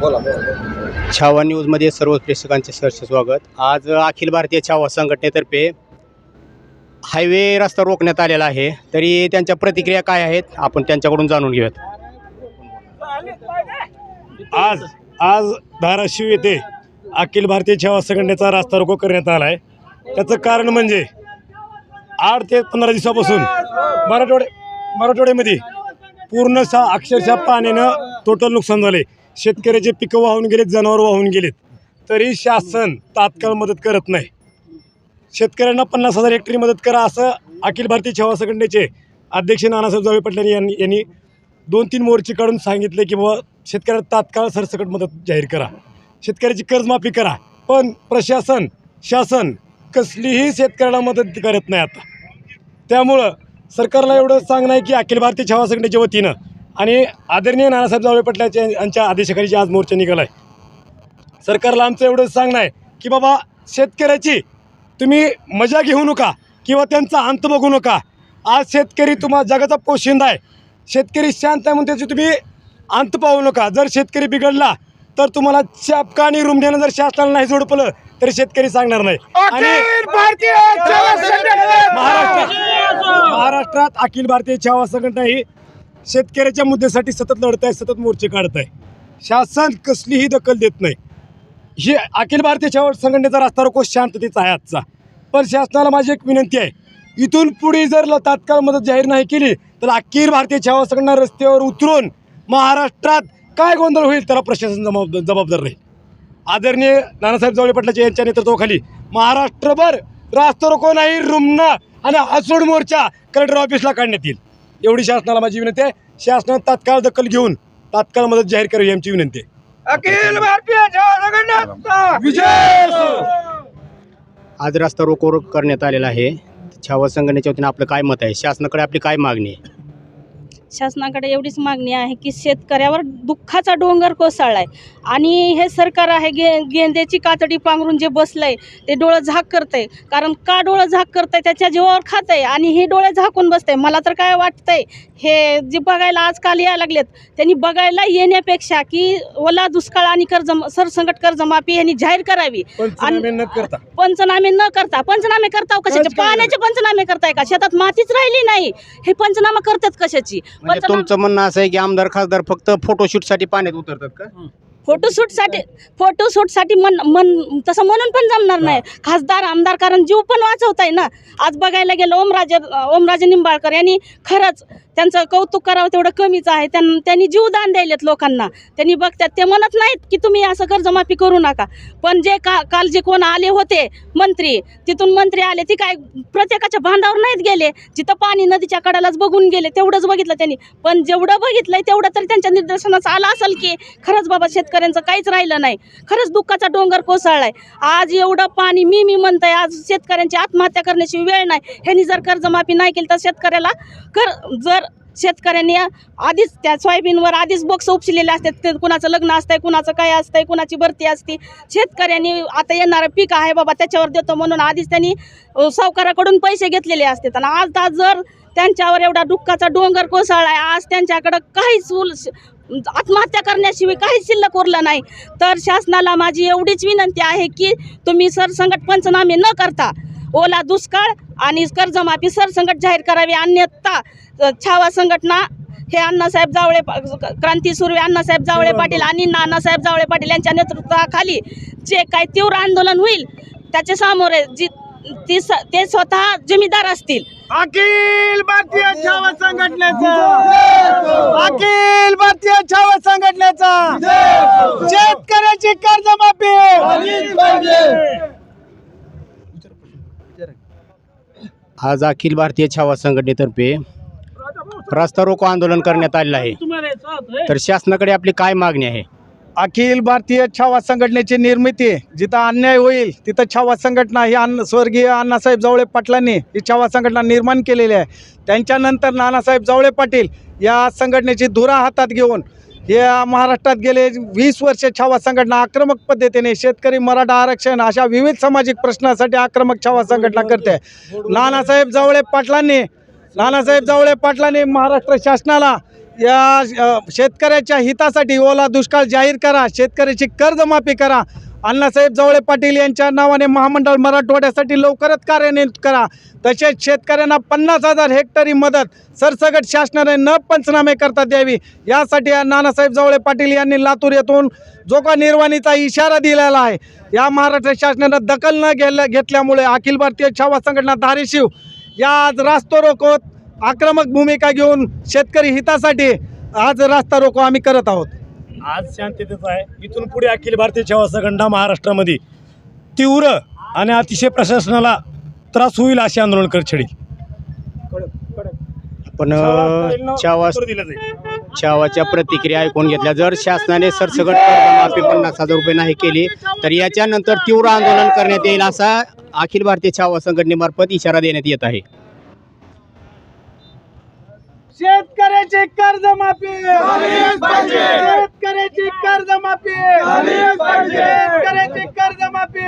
बोला बोला. छावा न्यूजमध्ये सर्व प्रेक्षकांचे सहर्ष स्वागत. आज अखिल भारतीय छावा संघटनेतर्फे हायवे रस्ता रोखण्यात आलेला आहे. तरी त्यांच्या प्रतिक्रिया काय आहेत? आपण त्यांच्याकडून जाणून घेऊयात. आज आज धाराशिव येथे अखिल भारतीय सेवा संघटनेचा रास्ता रोको करण्यात आला आहे त्याचं कारण म्हणजे आठ ते पंधरा दिवसापासून मराठवाडे मराठवाड्यामध्ये पूर्ण सा अक्षरशः पाण्यानं टोटल नुकसान झाले शेतकऱ्याचे पिकं वाहून गेलेत जनावर वाहून गेलेत. तरी शासन तात्काळ मदत करत नाही. शेतकऱ्यांना पन्नास हजार हेक्टरी मदत करा असं अखिल भारतीय सेवा संघटनेचे अध्यक्ष नानासाहेब जावळे पटले यांनी यांनी दोन तीन मोर्चे काढून सांगितले की बाबा शेतकऱ्याला तात्काळ सरसकट मदत जाहीर करा. शेतकऱ्याची कर्जमाफी करा. पण प्रशासन शासन कसलीही शेतकऱ्याला मदत करत नाही आता. त्यामुळं सरकारला एवढं सांगणं आहे की अखिल भारतीय छावा संघटनेच्या वतीनं आणि आदरणीय नानासाहेब जावळे पटलाच्या यांच्या आदेशाखाली जे आज मोर्चा निघाला आहे सरकारला आमचं एवढं सांगणं आहे की बाबा शेतकऱ्याची तुम्ही मजा घेऊ नका किंवा त्यांचा अंत बघू नका. आज शेतकरी तुम्हा जगाचा पोशिंदा आहे. शेतकरी शांत आहे म्हणून त्याची तुम्ही अंत पाहू नका. जर शेतकरी बिघडला तर तुम्हाला चापका आणि रुमण्यानं जर शासनाला नाही जोडपलं तर शेतकरी सांगणार नाही. आणि महाराष्ट्रात महाराष्ट्रात अखिल भारतीय छावा संघटना ही शेतकऱ्याच्या मुद्द्यासाठी सतत लढत आहे सतत मोर्चे काढत आहे शासन कसलीही दखल देत नाही. हे अखिल भारतीय छावा संघटनेचा रास्ता रोको शांततेचा आहे आजचा. पण शासनाला माझी एक विनंती आहे इथून पुढे जर तात्काळ मदत जाहीर नाही केली तर अखिल भारतीय छावा संघटना रस्त्यावर उतरून महाराष्ट्रात काय गोंधळ होईल त्याला प्रशासन जबाब जबाबदार राहील. आदरणीय नानासाहेब जवळे पाटलाच्या यांच्या नेतृत्वाखाली महाराष्ट्रभर रास्ता रोको नाही रुमना आणि आसोड मोर्चा कलेक्टर ऑफिसला काढण्यात येईल. एवढी शासनाला माझी विनंती आहे. शासनानं तात्काळ दखल घेऊन तात्काळ मदत जाहीर करावी आमची विनंती आहे. अखिल भारतीय. आज रस्ता रोको करण्यात आलेला आहे. छावा संघटनेच्या वतीनं आपलं काय मत आहे? शासनाकडे आपली काय मागणी आहे? शासनाकडे एवढीच मागणी आहे की शेतकऱ्यावर दुःखाचा डोंगर कोसळलाय. आणि हे सरकार आहे गे गेंद्याची कातडी पांघरून जे बसलंय ते डोळं झाक करतंय. कारण का डोळं झाक करतंय? त्याच्या जीवावर खातंय आणि हे डोळे झाकून बसतंय. मला तर काय वाटतंय हे जे बघायला आजकाल यायला लागलेत त्यांनी बघायला येण्यापेक्षा की ओला दुष्काळ आणि कर्ज सरसंकट कर्जमाफी यांनी जाहीर करावी. पंचनामे न करता. पंचनामे करता करताव कशाचे? पाण्याचे पंचनामे करताय का? शेतात मातीच राहिली नाही. हे पंचनामा करतात कशाची? म्हणजे तुमचं म्हणणं असं आहे की आमदार खासदार फक्त फोटोशूटसाठी पाण्यात उतरतात का? फोटोशूटसाठी फोटोशूटसाठी मन मन तसं म्हणून पण जमणार नाही. खासदार आमदार कारण जीव पण वाचवताय ना. आज बघायला गेलं ओमराजे ओमराजे निंबाळकर यांनी खरंच त्यांचं कौतुक करावं तेवढं कमीच आहे. त्यां त्यांनी जीवदान द्यायलेत लोकांना. त्यांनी बघतात ते म्हणत नाहीत की तुम्ही असं कर्जमाफी करू नका. पण जे का काल जे कोण आले होते मंत्री तिथून मंत्री आले ती काय प्रत्येकाच्या भांडावर नाहीत गेले. जिथं पाणी नदीच्या कडालाच बघून गेले तेवढंच बघितलं त्यांनी. पण जेवढं बघितलंय तेवढं तरी त्यांच्या निदर्शनास आलं असेल की खरंच बाबा शेतकऱ्यांचं काहीच राहिलं नाही. खरंच दुःखाचा डोंगर कोसळलाय. आज एवढं पाणी मी मी म्हणतंय आज शेतकऱ्यांची आत्महत्या करण्याची वेळ नाही. ह्यांनी जर कर्जमाफी नाही केली तर शेतकऱ्याला कर जर शेतकऱ्यांनी आधीच त्या सोयाबीनवर आधीच बॉक्स उपशिलेले असतात ते कुणाचं लग्न असतंय कुणाचं काय असतंय कुणाची भरती असते. शेतकऱ्यांनी आता येणारं पीक आहे बाबा त्याच्यावर देतो म्हणून आधीच त्यांनी सावकाराकडून पैसे घेतलेले असतात आणि आज आज जर त्यांच्यावर एवढा दुःखाचा डोंगर कोसळला आहे आज त्यांच्याकडं काहीच उल आत्महत्या करण्याशिवाय काहीच शिल्लक उरलं नाही. तर शासनाला माझी एवढीच विनंती आहे की तुम्ही सरसंकट पंचनामे न करता ओला दुष्काळ आणि कर्जमाफी सरसंकट जाहीर करावी. अन्यथा छावा संघटना हे अण्णासाहेब जावळे क्रांती सुर्वे अण्णासाहेब जावळे पाटील आणि नानासाहेब जावळे पाटील यांच्या नेतृत्वाखाली जे काय तीव्र आंदोलन होईल त्याच्या सामोरे जी ती स- ते स्वतः जमीदार असतील. अखिल भारतीय छावा संघटनेचा. अखिल भारतीय छावा संघटनेचा. शेतकऱ्याची कर्जमाफी. आज अखिल भारतीय छावा संघटनेतर्फे रस्ता रोको आंदोलन करण्यात आलेलं आहे. तर शासनाकडे आपली काय मागणी आहे? अखिल भारतीय छावा संघटनेची निर्मिती जिथं अन्याय होईल तिथं छावा संघटना ही अन्न स्वर्गीय अण्णासाहेब जावळे पाटलांनी ही छावा संघटना निर्माण केलेली आहे. त्यांच्यानंतर नानासाहेब जावळे पाटील या संघटनेची धुरा हातात घेऊन या महाराष्ट्रात गेले वीस वर्ष छावा संघटना आक्रमक पद्धतीने शेतकरी मराठा आरक्षण अशा विविध सामाजिक प्रश्नासाठी आक्रमक छावा संघटना करते. नानासाहेब जावळे पाटलांनी नानासाहेब जावळे पाटलांनी महाराष्ट्र शासनाला या शेतकऱ्याच्या हितासाठी ओला दुष्काळ जाहीर करा शेतकऱ्याची कर्जमाफी करा. अण्णासाहेब जावळे पाटील यांच्या नावाने महामंडळ मराठवाड्यासाठी लवकरच कार्यान्वित करा. तसेच शेतकऱ्यांना पन्नास हजार हेक्टरी मदत सरसगट शासनाने न पंचनामे करता द्यावी. यासाठी या नानासाहेब जावळे पाटील यांनी लातूर येथून जोका निर्वाणीचा इशारा दिलेला आहे. या महाराष्ट्र शासनानं दखल न घेतल्यामुळे अखिल भारतीय छावा संघटना धारेशिव या आज रास्तो रोकोत आक्रमक भूमिका घेऊन शेतकरी हितासाठी आज रास्ता रोको आम्ही करत आहोत. आज शांततेचा आहे. इथून पुढे अखिल भारतीय सेवा संघटना महाराष्ट्रामध्ये तीव्र आणि अतिशय प्रशासनाला त्रास होईल असे आंदोलन कर छेडी. पण जाईल. चावाच्या प्रतिक्रिया ऐकून घेतल्या. जर शासनाने सरसगट कर्जमाफी पन्नास हजार रुपये नाही केली तर याच्यानंतर तीव्र आंदोलन करण्यात येईल असा अखिल भारतीय छावा संघटनेमार्फत इशारा देण्यात येत आहे. शेतकऱ्याची कर्जमाफी शेतकऱ्याची कर्जमाफी शेतकऱ्याची कर्जमाफी